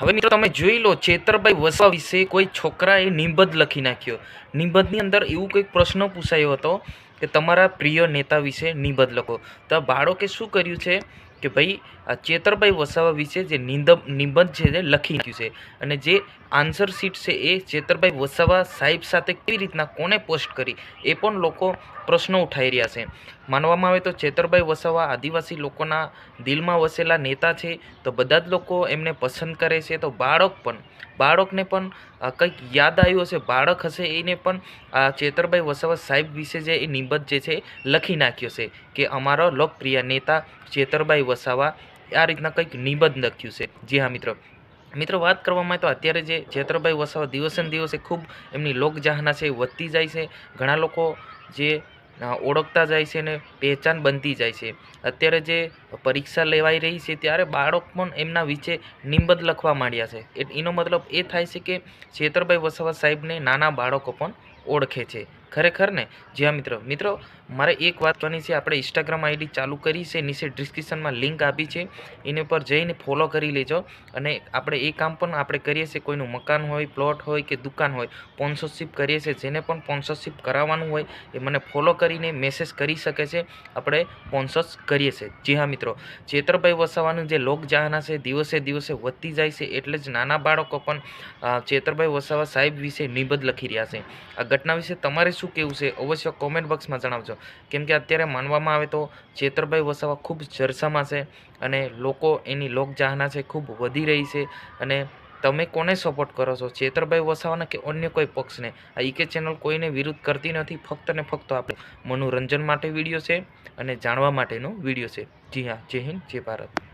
હવે મિત્રો તમે જોઈ લો, ચેતરભાઈ વસવા વિશે કોઈ છોકરાએ નિબંધ લખી નાખ્યો. નિબંધની અંદર એવું કંઈક પ્રશ્ન પૂછાયો હતો કે તમારા પ્રિય નેતા વિશે નિબંધ લખો. તો આ બાળકે શું કર્યું છે? કે ભાઈ ચેતરભાઈ વસાવા વિશે જે નિબંધ છે તે લખી નાખ્યું છે. અને જે આન્સર શીટ છે એ ચેતરભાઈ વસાવા સાહેબ સાથે કેવી રીતના, કોને પોસ્ટ કરી, એ પણ લોકો પ્રશ્નો ઉઠાવી રહ્યા છે. માનવામાં આવે તો ચેતરભાઈ વસાવા આદિવાસી લોકોના દિલમાં વસેલા નેતા છે, તો બધા જ લોકો એમને પસંદ કરે છે, તો બાળક પણ, બાળકને પણ કંઈક યાદ આવ્યું હશે, બાળક હશે, એને પણ આ ચેતરભાઈ વસાવા સાહેબ વિશે જે એ નિબંધ જે છે લખી નાખ્યો છે કે અમારો લોકપ્રિય નેતા ચેતરભાઈ વસાવા આ રીતના કંઈક નિબંધ લખ્યું છે. જી હા, મિત્રો. મિત્રો, વાત કરવામાં તો અત્યારે જે ચેતરભાઈ વસાવા દિવસે દિવસે ખૂબ એમની લોકજાહના છે વધતી જાય છે. ઘણા લોકો જે ઓળખતા જાય છે ને પહેચાન બનતી જાય છે. અત્યારે જે પરીક્ષા લેવાઈ રહી છે ત્યારે બાળક પણ એમના વિશે નિબંધ લખવા માંડ્યા છે. એનો મતલબ એ થાય છે કે છેતરભાઈ વસાવા સાહેબને નાના બાળકો પણ ઓળખે છે. ખરેખર ને? જી હા, મિત્રો. મિત્રો, મારે એક વાત કરવાની છે. આપણે ઇન્સ્ટાગ્રામ આઈડી ચાલુ કરી છે. નીચે ડિસ્ક્રિપ્શનમાં લિંક આપી છે. એની પર જઈને ફોલો કરી લેજો. અને આપણે એ કામ પણ આપણે કરીએ છીએ. કોઈનું મકાન હોય પ્લોટ હોય કે દુકાન હોય સ્પોન્સરશિપ કરીએ છીએ. જેને પણ સ્પોન્સરશિપ કરાવવાનું હોય, એ મને ફોલો કરીને મેસેજ કરી શકે છે. આપણે સ્પોન્સર્સ કરીએ છીએ. જી હા, મિત્રો. ચેતરભાઈ વસાવાનું જે લોકચાહના છે, દિવસે દિવસે વધતી જાય છે. એટલે જ નાના બાળકો પણ ચેતરભાઈ વસાવા સાહેબ વિશે નિબંધ લખી રહ્યા છે. આ ઘટના વિશે તમારે શું કહેવું છે, અવશ્ય કોમેન્ટ બોક્સમાં જણાવજો. કેમ કે અત્યારે માનવામાં આવે તો ચેતરભાઈ વસાવા ખૂબ ચર્ચામાં છે અને લોકો એની લોકચાહના છે, ખૂબ વધી રહી છે અને તમે કોને સપોર્ટ કરો છો, ચેતરભાઈ વસાવાના કે અન્ય કોઈ પક્ષને? આ ઈકે ચેનલ કોઈને વિરુદ્ધ કરતી નથી, ફક્ત ને ફક્ત આપણે મનોરંજન માટે વીડિયો છે અને જાણવા માટેનો વીડિયો છે. જી હા, જય હિન્દ, જય ભારત.